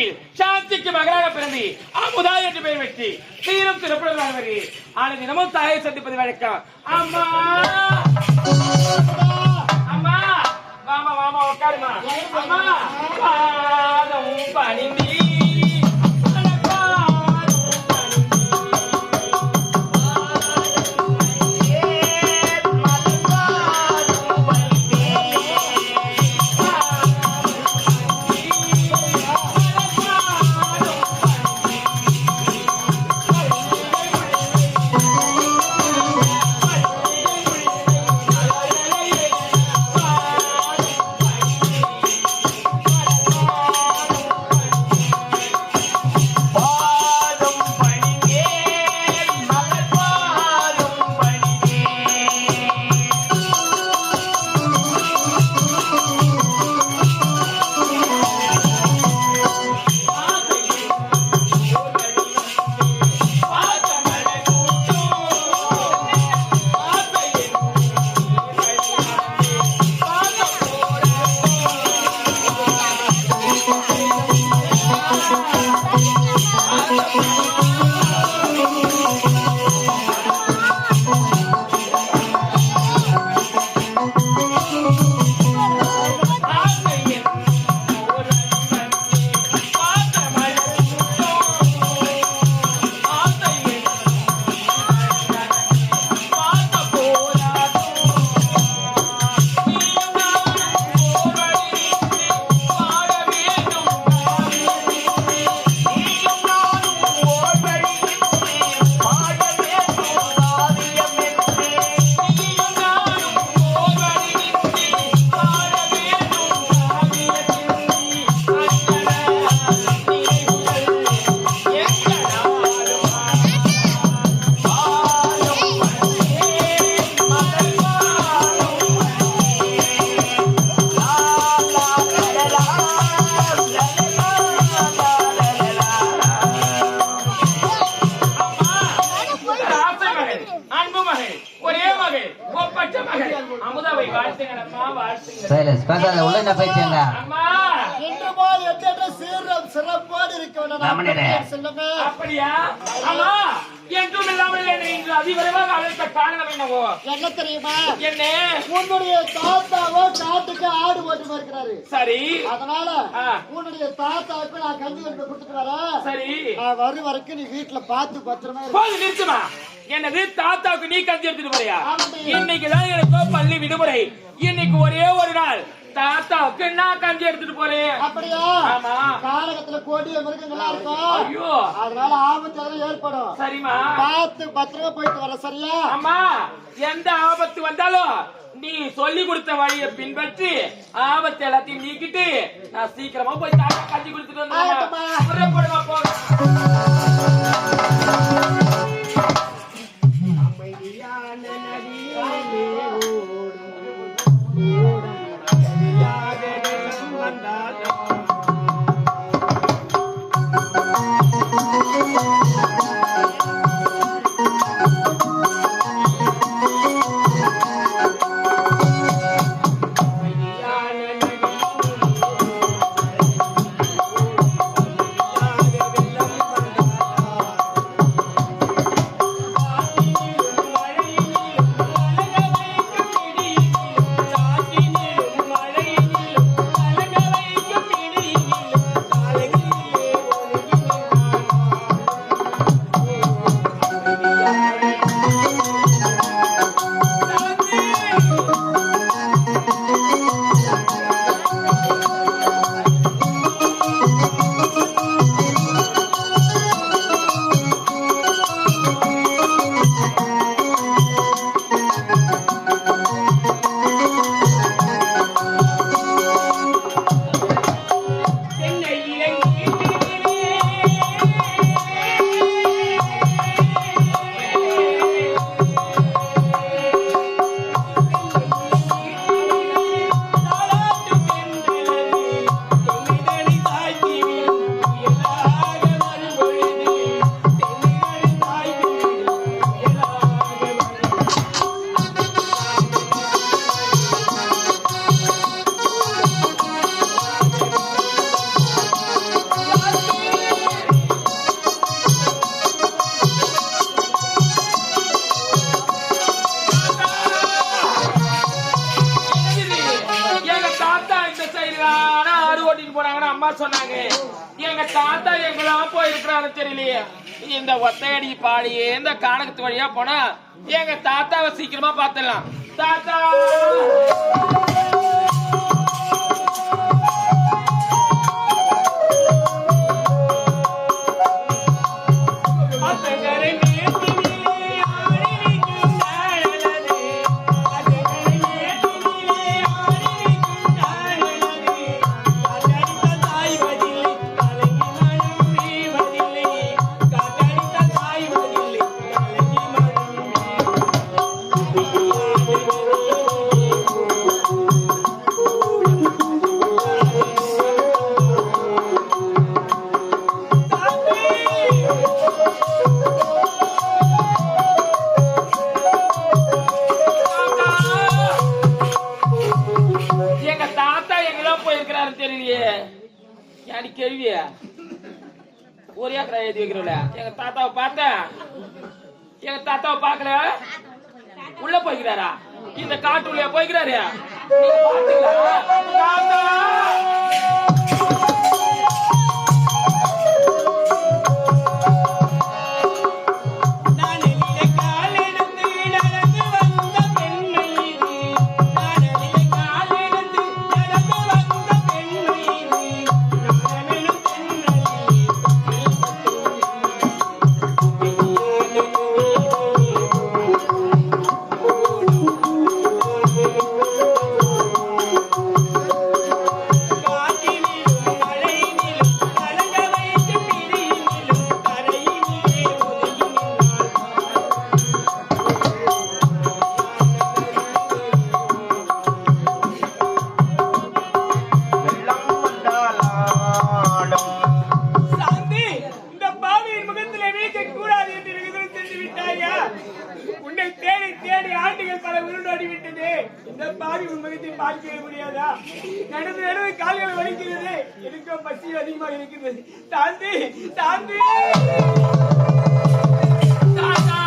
ஏழ்மை சாந்திக்கு மகளாக பிறந்தி அமுதா என்று பெயர் வெற்றி சீரும் சிறப்புடன் ஆனால் தினமும் தாயை சந்திப்பது வழக்கம். அம்மா! அம்மா! வாமா வாமா உட்காருமா அம்மா! பாதம் பணிந்தி மகள் ஒரே மகள் ஒப்பற்ற மகள். அமுதாவை வாழ்த்துங்கள் அப்படியா அம்மா என்றும் இல்லாமல் இன்று அதிவிரைவாக என்னவோ? என்ன தெரியுமா? என்ன? உன்னுடைய தாத்தாவோ காட்டுக்கு ஆடு ஓட்டு இருக்கிறாரு. சரி. அதனால உன்னுடைய தாத்தாவுக்கு நான் கல்வி கொடுத்துட்டு வரேன். சரி. நான் வரைக்கும் நீ வீட்டுல பார்த்து பத்திரமா நிறுத்துமா? என்னது தாத்தாவுக்கு நீ கஞ்சி எடுத்துட்டு போறியா? ஆமாடி. இன்னைக்குதான் எனக்கு பள்ளி விடுமுறை. இன்னைக்கு ஒரே ஒரு நாள். தாத்தாவுக்கு நான் கஞ்சி எடுத்துட்டு போறேன். அப்படியா? ஆமா. காலகத்துல கொடிய மிருகங்கள்லாம் இருக்கும் ஐயோ. அதனால ஆபத்து எல்லாம் ஏற்படும். சரிம்மா. பார்த்து பத்திரமா போயிட்டு வர சரியா? அம்மா எந்த ஆபத்து வந்தாலும் நீ சொல்லி கொடுத்த வழியை பின்பற்றி ஆபத்து எல்லாத்தையும் நீக்கிட்டு நான் சீக்கிரமா போய் தாத்தா கஞ்சி கொடுத்துட்டு புறப்படுமா போக தெரியலையே. இந்த ஒத்தையடி பாடியே இந்த கானகத்து வழியா போனா எங்க தாத்தாவை சீக்கிரமா பாத்துடலாம் தாத்தா! தாத்தாவை பாக்கல உள்ள போய்க்கிறாரா? இந்த காட்டு உள்ள போய்க்கிறாரு? நீங்க பாத்தீங்களா? தாத்தா! ஆண்டுகள் பல உருண்டாடி விட்டது இந்த பாவி உண்மையத்தை பார்க்க முடியாதா? நடந்து நடந்து கால்கள் வலிக்கிறது. எனக்கு பசி அதிகமாக இருக்கிறது. தாந்தி தாந்தி தாத்தா!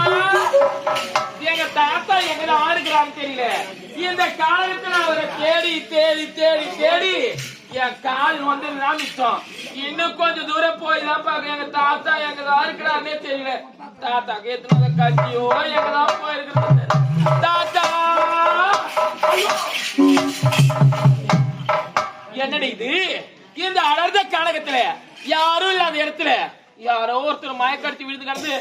எங்க தாத்தா எங்க ஆடுகிறான்னு தெரியல. இந்த காலத்துல அவரை தேடி தேடி தேடி தேடி என் கால் வந்து மிச்சம் இன்னும் கொஞ்சம் தூரம் போய் தான் பாக்க எங்க தாத்தா எங்க தான் இருக்கிறாருன்னே தெரியல தாத்தா கேத்துனத கஞ்சியோ எங்க தான் இடத்துல. யாரும் இல்லாத இடத்துல. யாரோ ஒருத்தர் மயக்கடிச்சு விழுந்து கிடந்து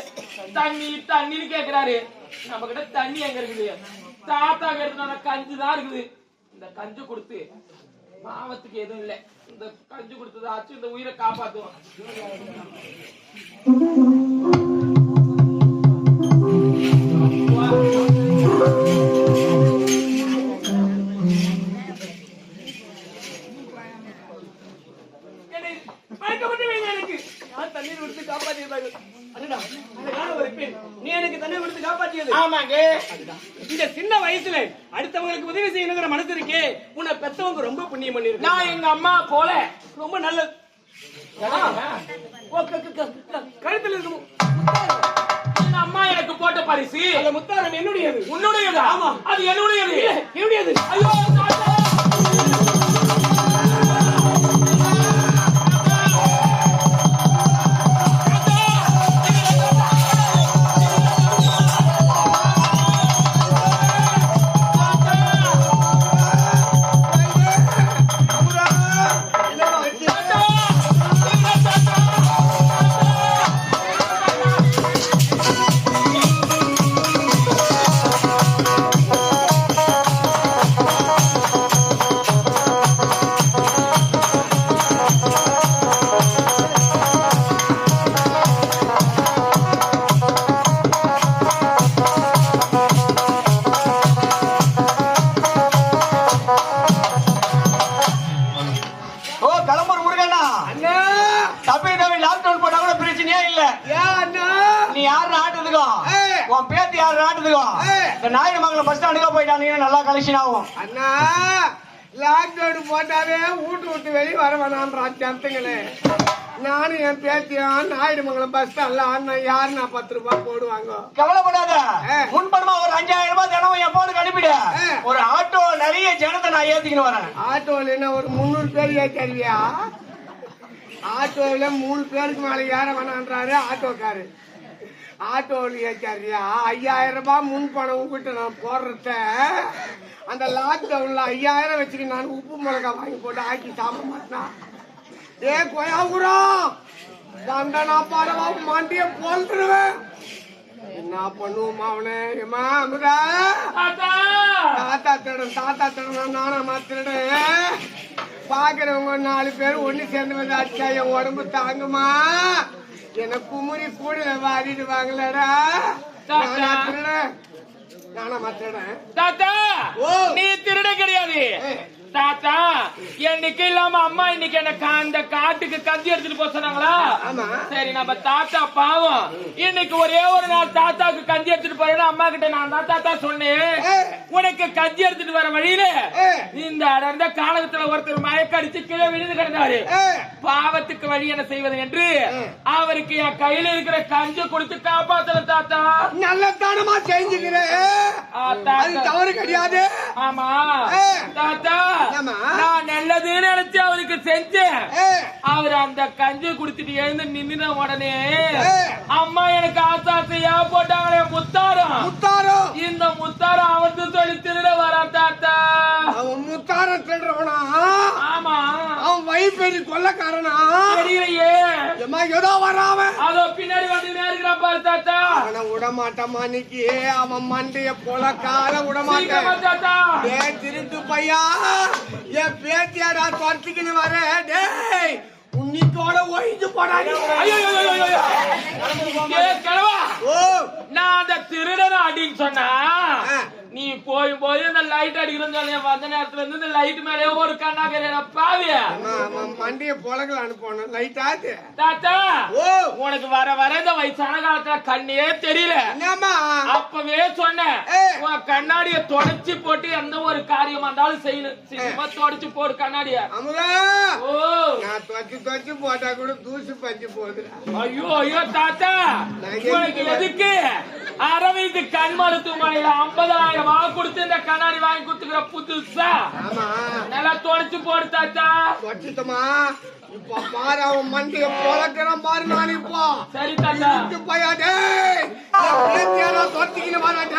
தண்ணி தண்ணின்னு கேக்குறாரு. நம்ம கிட்ட தண்ணி எங்க இருக்குது? தாத்தா எடுத்துன கஞ்சி தான் இருக்குது. இந்த கஞ்சு கொடுத்து பாவத்துக்கு எதுவும் இல்ல. இந்த கஞ்சி கொடுத்ததாச்சும் இந்த உயிரை காப்பாத்துவோம். அந்த முத்தாரம் என்னுடையது? உன்னுடையதா? ஆமா. அது என்னுடையது. என்னுடையது. ஐயோ இந்த நாயுடு மங்கலம் பஸ் ஸ்டாண்டுக்கு போயிட்டானீங்கன்னா நல்லா கலெக்ஷன் ஆகும். அண்ணா லாக்டவுன் போட்டாவே வீட்டு விட்டு வெளியே வர வேணான்றான் ஜனத்துங்களே நானும் என் பேத்தியும் நாயுடுமங்கலம் பஸ் ஸ்டாண்ட்ல அண்ணன் யாரு நான் பத்து ரூபாய் போடுவாங்க? கவலைப்படாத. முன்பணமா ஒரு அஞ்சாயிரம் ரூபாய் தினமும் என் போனுக்கு அனுப்பிடு. ஒரு ஆட்டோ நிறைய ஜனத்தை நான் ஏத்திக்கின்னு வரேன். ஆட்டோவில் என்ன ஒரு முந்நூறு பேர் ஏற்றியா ஆட்டோவில் மூணு பேருக்கு மேலே ஏற வேணான்றாரு ஆட்டோக்காரு. ஆட்டோவில் ஏற்றாரியா ஐயாயிரம் ரூபாய் முன் பணம் உங்ககிட்ட நான் போடுறத. அந்த லாக்டவுன்ல ஐயாயிரம் வச்சுக்க நான் உப்பு மிளகா வாங்கி போட்டு ஆக்கி சாப்பிட மாட்டேனா? ஏ கொயாபுரம் தண்டனா பாடவா மாண்டிய போல்ட்டுருவேன் என்ன பண்ணுவோமா அவனே? ஏமா அமுதா? தாத்தா! திருடன் தாத்தா திருடன் நானா திருடன் பாக்குறவங்க நாலு பேர் ஒண்ணு சேர்ந்து வந்து அச்சா என் உடம்பு தாங்குமா? என்ன குமுறி கூடல நானா திருடன்? நானா திருடன் தாத்தா. நீ திருட கிடையாது. தாத்தா என்னைக்கு இல்லாம அம்மா இன்னைக்கு என்ன கா- அந்த காட்டுக்கு கஞ்சி எடுத்துட்டு போக சொன்னாங்களா. சரி நம்ம தாத்தா பாவம் இன்னைக்கு ஒரே ஒரு நாள் தாத்தாக்கு கஞ்சி எடுத்துட்டு போறேன்னு அம்மா கிட்ட நான் தான் தாத்தா சொன்னேன். உனக்கு கஞ்சி எடுத்துட்டு வர வழியில. இந்த அடர்ந்த காலகத்துல ஒருத்தர் மயக்கடிச்சு கீழே விழுந்து கிடந்தாரு. பாவத்துக்கு வழி என்ன செய்வது என்று அவருக்கு என் கையில இருக்கிற கஞ்சி கொடுத்து காப்பாத்தல தாத்தா நல்லதானமா செஞ்சுக்கிறேன் தவறு கிடையாது. ஆமா. தாத்தா. நான் நல்லதுன்னு நினைச்சு அவருக்கு செஞ்சேன். அவர் அந்த கஞ்சி குடுத்துட்டு எழுந்து நின்னுன உடனே. அம்மா எனக்கு ஆசாசையா போட்டாங்களே முத்தாரம். முத்தாரம். இந்த முத்தாரம் அவர்த்து சொல்லி திருட வரா தாத்தா. அவன் முத்தாரம் திருடுறவனா? ஆமா. அவன் வைப்பெரி கொல்லக்காரனா தெரியலையே. ஏம்மா ஏதோ வராம அதோ பின்னாடி வந்து இருக்கிறான் பாரு தாத்தா. அவனை விடமாட்டமா இன்னைக்கு அவன் மண்டைய போல கால சீக்கிரமா விடமாட்டேன். ஏ திருட்டு பையா. என் பேத்தியாடா துரத்திக்கின்னு வர. டேய் உன்னிக்கோட ஒழிஞ்சு கிழவா ஓ நான் அந்த திருடன் அப்படின்னு சொன்னா ஆ. நீ போய் போய் இந்த லைட் அடிக்கிறோம் வந்த நேரத்துல இருந்து இந்த லைட் மேலே ஒரு கண்ணாக்கரையா பாவி அம்மா, அம்மா, மண்டிய புலகல அனுப்பணும் லைட் ஆச்சு தாத்தா ஓ. உனக்கு வர வர இந்த வயசான காலத்துல கண்ணே தெரியல. அப்பவே சொன்னேன் ஏய். உன் கண்ணாடிய தொடச்சு போட்டு எந்த ஒரு காரியம் இருந்தாலும் செய்யணும். சீக்கிரமா தொடச்சு போடு கண்ணாடிய. அமுதா. ஓ. நான் தொச்சு தொச்சு போட்டா கூட தூசி பஞ்சு போகுதுடா. ஐயோ ஐயோ தாத்தா. உனக்கு எதுக்கு? எதுக்கு? அரவிந்த் கண் மருத்துவமனையில ஐம்பதாயிரம் வா கொடுத்து இந்த கண்ணாடி வாங்கி கொடுத்துக்கிற புதுசா? நல்லா தொடச்சு போடு தாத்தா தொடச்சுட்டமா? இப்ப பாரு அவன் மண்டிய பொழக்கிறான் பாரு நான் சரி தாத்தா. பையா டேய். தொடச்சிக்கின்னு வராட்டே